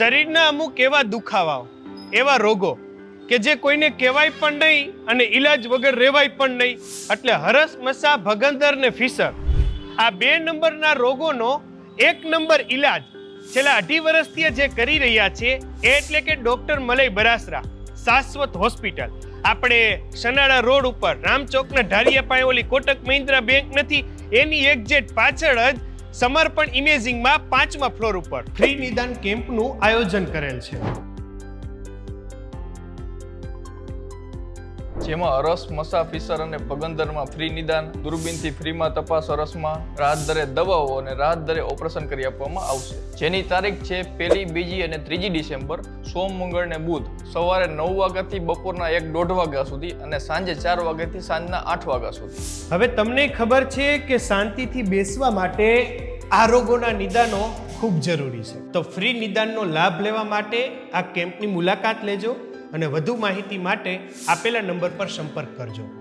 શરીરના અમુક એવા દુખાવાઓ, એવા રોગો કે જે કોઈને કહેવાય પણ નહીં અને ઈલાજ વગર રહેવાય પણ નહીં. એટલે હરસ, મસા ભગંદર ને ફિસર, આ બે નંબરના રોગોનો એક નંબર ઈલાજ છેલ્લા અઢી વર્ષથી જે કરી રહ્યા છે એ એટલે કે ડોક્ટર મલય બરાસરા, શાશ્વત હોસ્પિટલ. આપણે સનાળા રોડ ઉપર, રામચોકના ઢારિયા પાસે ઓલી કોટક મહિન્દ્રા બેંક નથી, એની એક્ઝેટ પાછળ જ સમર્પણ ઇમેજિંગમાં પાંચમા ફ્લોર ઉપર. ફ્રી નિદાન કેમ્પનું આયોજન કરેલ છે. જેમાં અરસ મસાફિસર અને પગંદરમાં ફ્રી નિદાન, દૂરબીનથી ફ્રીમાં તપાસ, અરસમાં રાહત દરે દવાઓ અને રાહત દરે ઓપરેશન કરી આપવામાં આવશે. જેની તારીખ છે પહેલી, બીજી અને ત્રીજી ડિસેમ્બર, સોમ, મંગળ ને બુધ. સવારે નવ વાગ્યાથી બપોરના એક દોઢ વાગ્યા સુધી અને સાંજે ચાર વાગ્યાથી સાંજના આઠ વાગ્યા સુધી. હવે તમને ખબર છે કે શાંતિથી બેસવા માટે આ રોગોના નિદાનો ખૂબ જરૂરી છે. તો ફ્રી નિદાનનો લાભ લેવા માટે આ કેમ્પની મુલાકાત લેજો. અને વધુ માહિતી માટે આપેલા નંબર પર સંપર્ક કરજો.